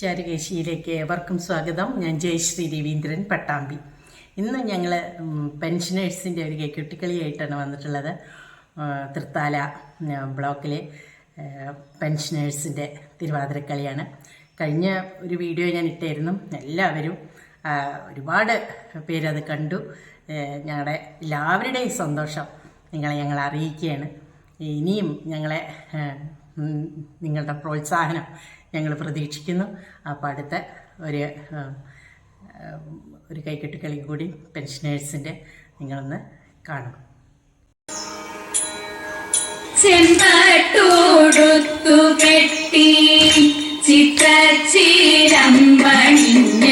ചാരുകേശിയിലേക്ക് ഏവർക്കും സ്വാഗതം. ഞാൻ ജയശ്രീ രവീന്ദ്രൻ പട്ടാമ്പി. ഇന്ന് ഞങ്ങൾ പെൻഷനേഴ്സിന്റെ ഒരു കെട്ടിക്കളിയായിട്ടാണ് വന്നിട്ടുള്ളത്. തൃത്താല ബ്ലോക്കിലെ പെൻഷനേഴ്സിന്റെ തിരുവാതിരക്കളിയാണ്. കഴിഞ്ഞ ഒരു വീഡിയോ ഞാൻ ഇട്ടായിരുന്നു. എല്ലാവരും ഒരുപാട് പേരത് കണ്ടു. ഞങ്ങളുടെ എല്ലാവരുടെയും സന്തോഷം നിങ്ങളെ ഞങ്ങൾ അറിയിക്കുകയാണ്. ഇനിയും ഞങ്ങളെ നിങ്ങളുടെ പ്രോത്സാഹനം ഞങ്ങൾ പ്രതീക്ഷിക്കുന്നു. അപ്പോൾ അടുത്ത ഒരു ഒരു കൈക്കെട്ട് കൈക്കെട്ടുകളി കൂടി പെൻഷനേഴ്സിന്റെ നിങ്ങളൊന്ന് കാണും. ചെമ്പട്ടോടുത്തു കെട്ടി ചിത്രച്ചിരമ്പണിഞ്ഞ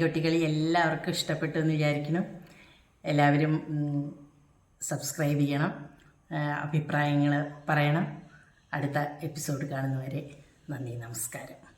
കൈകൊട്ടികളി എല്ലാവർക്കും ഇഷ്ടപ്പെട്ടു എന്ന് വിചാരിക്കുന്നു. എല്ലാവരും സബ്സ്ക്രൈബ് ചെയ്യണം. അഭിപ്രായങ്ങൾ പറയണം. അടുത്ത എപ്പിസോഡ് കാണുന്നവരെ നന്ദി നമസ്കാരം.